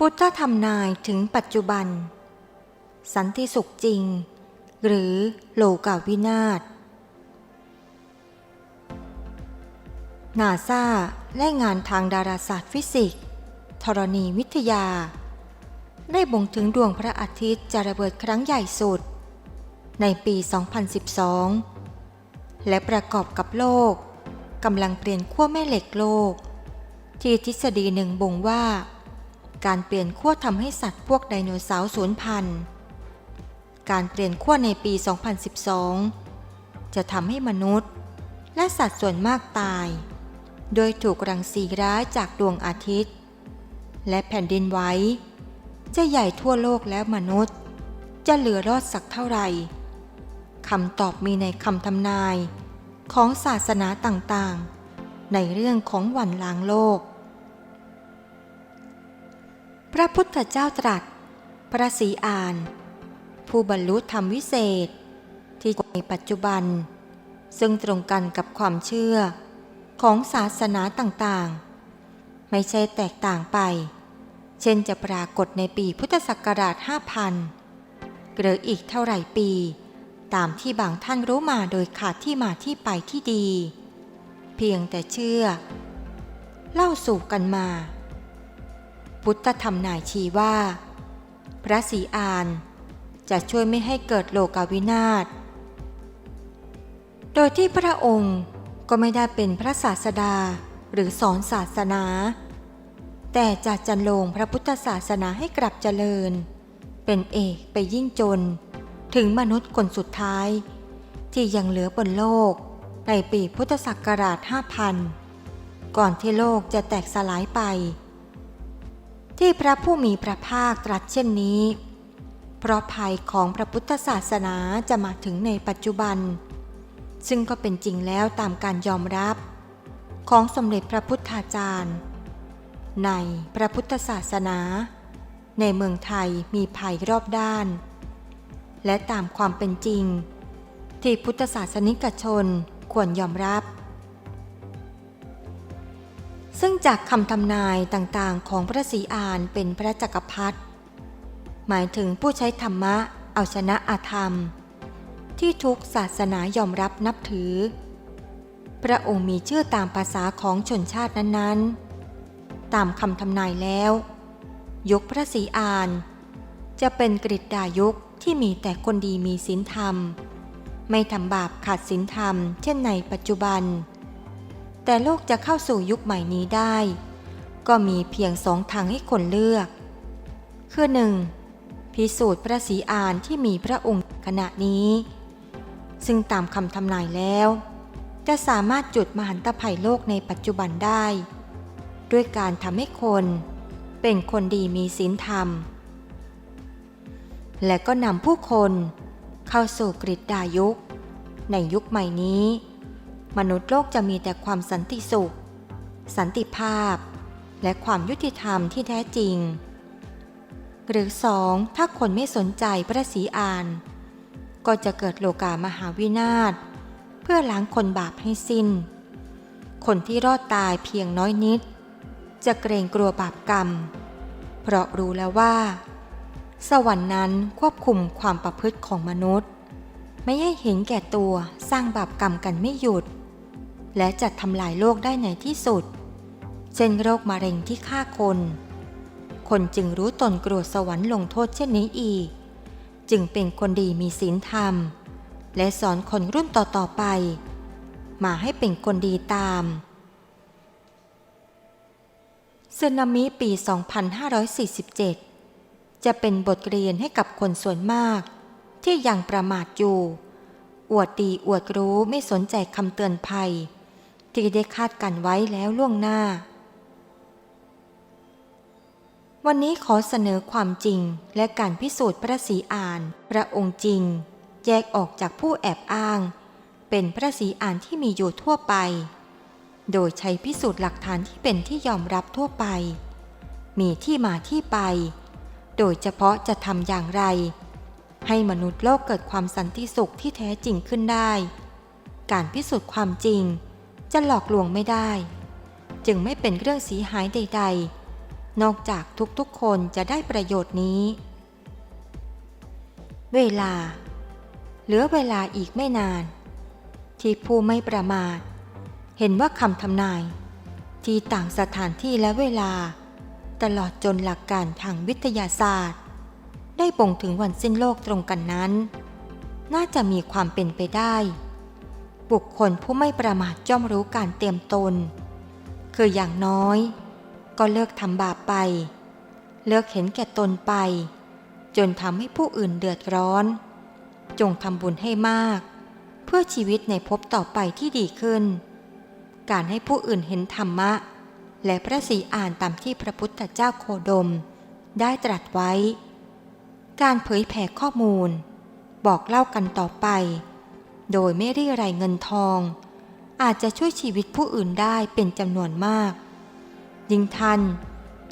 พุทธทำนายถึงปัจจุบัน สันติสุขจริง หรือโลกาวินาศนาซาและงานทางดาราศาสตร์ฟิสิกส์ธรณีวิทยา ได้บ่งถึงดวงพระอาทิตย์จะระเบิดครั้งใหญ่สุด ในปี 2012 และประกอบกับโลกกำลังเปลี่ยนขั้วแม่เหล็กโลก ที่ทฤษฎีหนึ่งบ่งว่า การเปลี่ยนขั้วทำให้สัตว์พวกไดโนเสาร์สูญพันธุ์ การเปลี่ยนขั้วในปี 2012 จะทำให้มนุษย์ และสัตว์ส่วนมากตาย โดยถูกรังสีร้ายจากดวงอาทิตย์ และแผ่นดินไหวจะใหญ่ทั่วโลกแล้วมนุษย์ จะเหลือรอดสักเท่าไหร่คำตอบมีในคำทำนายของศาสนาต่างๆ ในเรื่องของวันล้างโลก พระพุทธเจ้าตรัส พระศรีอาน ผู้บรรลุธรรมวิเศษ ที่ในปัจจุบัน ซึ่งตรงกันกับความเชื่อของศาสนาต่างๆ ไม่ใช่แตกต่างไป เช่นจะปรากฏในปีพุทธศักราช 5000 หรืออีกเท่าไหร่ปี ตามที่บางท่านรู้มาโดยขาดที่มาที่ไปที่ดี เพียงแต่เชื่อ เล่าสู่กันมา พุทธธรรมนายชี้ว่า พระศรีอานจะช่วยไม่ให้เกิดโลกาวินาศ โดยที่พระองค์ก็ไม่ได้เป็นพระศาสดาหรือสอนศาสนา แต่จะจันลงพระพุทธศาสนาให้กลับเจริญ เป็นเอกไปยิ่งจน ถึงมนุษย์คนสุดท้าย ที่ยังเหลือบนโลกในปีพุทธศักราช 5000 ก่อนที่โลกจะแตกสลายไป ที่พระผู้มีพระภาคตรัสเช่นนี้ เพราะภัยของพระพุทธศาสนาจะมาถึงในปัจจุบัน ซึ่งก็เป็นจริงแล้วตามการยอมรับ ของสมเด็จพระพุทธาจารย์ ในพระพุทธศาสนา ในเมืองไทยมีภัยรอบด้าน และตามความเป็นจริง ที่พุทธศาสนิกชนควรยอมรับ จากคำทำนายต่างๆ ของพระศรีอานเป็นพระจักรพรรดิหมายถึงผู้ใช้ธรรมะเอาชนะอาธรรม ที่ทุกศาสนายอมรับนับถือ พระองค์มีชื่อตามภาษาของชนชาตินั้นๆ ตามคำทำนายแล้ว ยุคพระศรีอาน จะเป็นกฤษดายุคที่มีแต่คนดีมีศีลธรรม ไม่ทำบาปขาดศีลธรรม เช่นในปัจจุบัน แต่โลกจะเข้าสู่ยุคใหม่นี้ได้ ก็มีเพียงสองทางให้คนเลือก คือหนึ่งพิสูจน์พระศรีอานที่มีพระองค์ขณะนี้ ซึ่งตามคำทำนายแล้ว จะสามารถจุดมหันตภัยโลกในปัจจุบันได้ ด้วยการทำให้คนเป็นคนดีมีศีลธรรม และก็นำผู้คนเข้าสู่กฤษดายุค ในยุคใหม่นี้ มนุษย์โลกจะมีแต่ความสันติสุข สันติภาพ และความยุติธรรมที่แท้จริง หรือสองถ้าคนไม่สนใจพระศรีอาน ก็จะเกิดโลกามหาวินาศ เพื่อล้างคนบาปให้สิ้น คนที่รอดตายเพียงน้อยนิด จะเกรงกลัวบาปกรรม เพราะรู้แล้วว่า สวรรค์นั้นควบคุมความประพฤติของมนุษย์ไม่ให้เห็นแก่ตัวสร้างบาปกรรมกันไม่หยุด และจะทำลายโลกได้ในที่สุด เช่นโรคมะเร็งที่ฆ่าคน คนจึงรู้ตนกลัวสวรรค์ลงโทษเช่นนี้อีก จึงเป็นคนดีมีศีลธรรม และสอนคนรุ่นต่อๆไป มาให้เป็นคนดีตามสึนามิปี 2547 จะเป็นบทเรียนให้กับคนส่วนมาก ที่ยังประมาทอยู่ อวดดีอวดรู้ไม่สนใจคำเตือนภัย ที่ได้คาดกันไว้แล้วล่วงหน้า วันนี้ขอเสนอความจริงและการพิสูจน์พระศรีอาน พระองค์จริง แยกออกจากผู้แอบอ้าง เป็นพระศรีอานที่มีอยู่ทั่วไป โดยใช้พิสูจน์หลักฐานที่เป็นที่ยอมรับทั่วไป มีที่มาที่ไป โดยเฉพาะจะทำอย่างไร ให้มนุษย์โลกเกิดความสันติสุขที่แท้จริงขึ้นได้ การพิสูจน์ความจริง จะหลอกลวงไม่ได้ จึงไม่เป็นเรื่องสีหายใด ๆ นอกจากทุกๆคนจะได้ประโยชน์นี้ เวลา เหลือเวลาอีกไม่นาน ที่ผู้ไม่ประมาท เห็นว่าคำทำนาย ที่ต่างสถานที่และเวลา ตลอดจนหลักการทางวิทยาศาสตร์ ได้บ่งถึงวันสิ้นโลกตรงกันนั้น น่าจะมีความเป็นไปได้ บุคคลผู้ไม่ประมาทย่อมรู้การเตรียมตน คืออย่างน้อย ก็เลิกทำบาปไป เลิกเห็นแก่ตนไป จนทำให้ผู้อื่นเดือดร้อน จงทำบุญให้มาก เพื่อชีวิตในภพต่อไปที่ดีขึ้น การให้ผู้อื่นเห็นธรรมะ และพระศรีอ่านตามที่พระพุทธเจ้าโคดม ได้ตรัสไว้ การเผยแผ่ข้อมูล บอกเล่ากันต่อไป โดยไม่รีรายเงินทอง อาจจะช่วยชีวิตผู้อื่นได้เป็นจำนวนมาก ยิ่งท่าน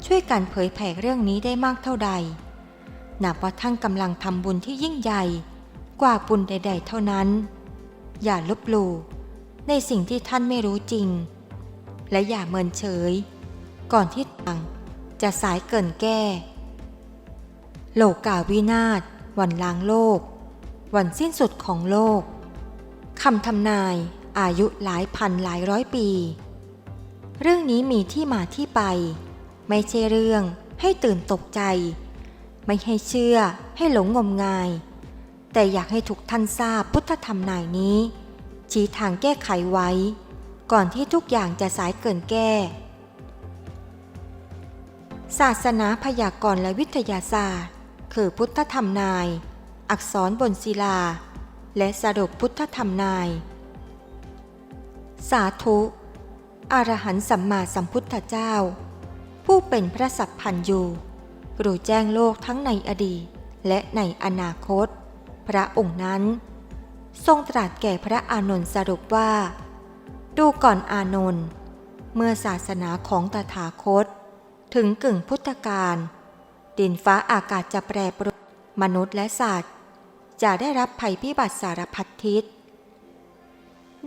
ช่วยการเผยแผ่เรื่องนี้ได้มากเท่าใด นับว่าท่านกำลังทำบุญที่ยิ่งใหญ่กว่าบุญใด ๆ เท่านั้น อย่าลบหลู่ในสิ่งที่ท่านไม่รู้จริง และอย่าเมินเฉย ก่อนที่ต่างจะสายเกินแก้ โลกาวินาศวันล้างโลก วันสิ้นสุดของโลก คำทำนายอายุหลายพันหลายร้อยปี เรื่องนี้มีที่มาที่ไป ไม่ใช่เรื่องให้ตื่นตกใจ ไม่ให้เชื่อให้หลงงมงาย แต่อยากให้ทุกท่านทราบพุทธธรรมนายนี้ ชี้ทางแก้ไขไว้ ก่อนที่ทุกอย่างจะสายเกินแก้ ศาสนาพยากรณ์และวิทยาศาสตร์ คือพุทธธรรมนาย อักษรบนศิลา และสรุปพุทธธรรมนาย สาธุอรหันสัมมาสัมพุทธเจ้า ผู้เป็นพระสัพพันยูรู้แจ้งโลกทั้งในอดีตและในอนาคต พระองค์นั้น ทรงตรัสแก่พระอานนท์สรุปว่า ดูก่อนอานนท์เมื่อศาสนาของตถาคต ถึงกึ่งพุทธกาลดินฟ้าอากาศจะแปรปรวนมนุษย์และสัตว์ จะได้รับภัยพิบัติสารพัดทิศ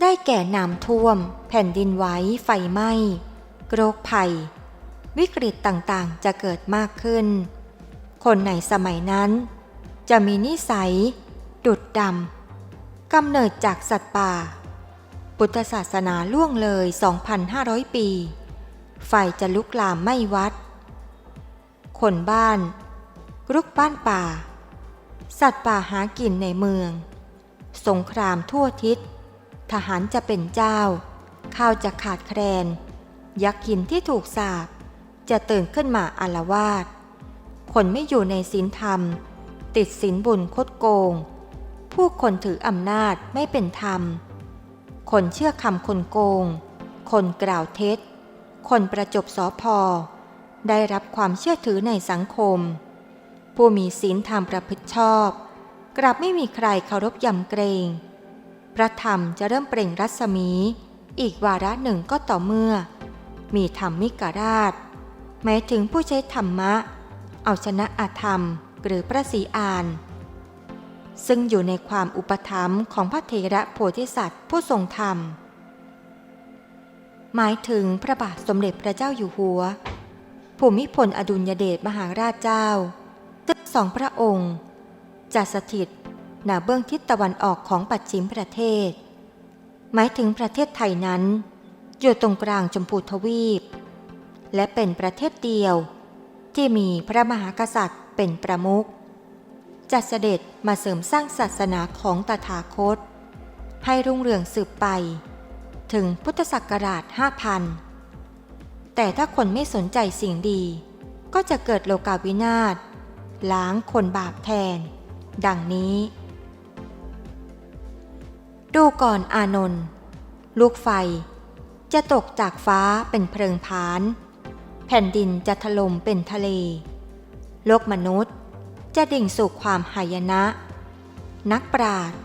ได้แก่น้ำท่วม แผ่นดินไหวไฟไหม้โรคภัย วิกฤตต่างๆ จะเกิดมากขึ้น คนในสมัยนั้น จะมีนิสัย ดุดดำกำเนิดจากสัตว์ป่า พุทธศาสนาล่วงเลย 2,500 ปี ไฟจะลุกลามไม่วัด คนบ้าน รุกบ้านป่า สัตว์ป่าหากินในเมือง สงครามทั่วทิศ ทหารจะเป็นเจ้า ข้าวจะขาดแคลน ยักษ์หินที่ถูกสาบ จะตื่นขึ้นมาอารวาสคนไม่อยู่ในศีลธรรม ติดศีลบุญคดโกง ผู้คนถืออำนาจไม่เป็นธรรม คนเชื่อคำคนโกง คนกล่าวเท็จ คนประจบสอพอ ได้รับความเชื่อถือในสังคม ผู้มีศีลธรรมประพฤติชอบ กลับไม่มีใครเคารพยำเกรง พระธรรมจะเริ่มเปล่งรัศมี อีกวาระหนึ่งก็ต่อเมื่อ มีธรรมมิกราช หมายถึงผู้ใช้ธรรมะ เอาชนะอาธรรมหรือพระศีอาน ซึ่งอยู่ในความอุปถัมภ์ของพระเถระโพธิสัตว์ผู้ทรงธรรม หมายถึงพระบาทสมเด็จพระเจ้าอยู่หัว ภูมิพลอดุลยเดชมหาราชเจ้า สองพระองค์จะสถิตณเบื้องทิศตะวันออกของปัจฉิมประเทศ หมายถึงประเทศไทยนั้น อยู่ตรงกลางชมพูทวีป และเป็นประเทศเดียว ที่มีพระมหากษัตริย์เป็นประมุขจะเสด็จมาเสริมสร้างศาสนาของตถาคต ให้รุ่งเรืองสืบไป ถึงพุทธศักราช 5,000 แต่ถ้าคนไม่สนใจสิ่งดี ก็จะเกิดโลกาวินาศ ล้างคนบาปแทน ดังนี้ ดูก่อนอานนท์ลูกไฟ จะตกจากฟ้าเป็นเพลิงพาน แผ่นดินจะถล่มเป็นทะเล โลกมนุษย์จะดิ่งสู่ความหายนะ นักปราชญ์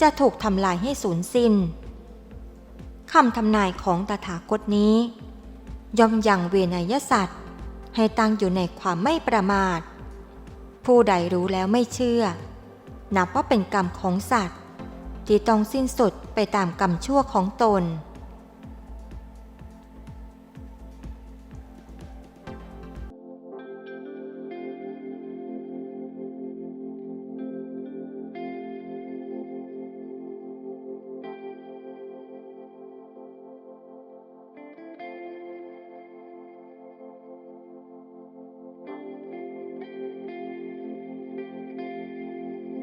จะถูกทำลายให้สูญสิ้นคำทำนายของตถาคตนี้ ย่อมยังเวนยสัตว์ให้ตั้งอยู่ในความไม่ประมาท ผู้ใดรู้แล้วไม่เชื่อ นับว่าเป็นกรรมของสัตว์ ที่ต้องสิ้นสุดไปตามกรรมชั่วของตน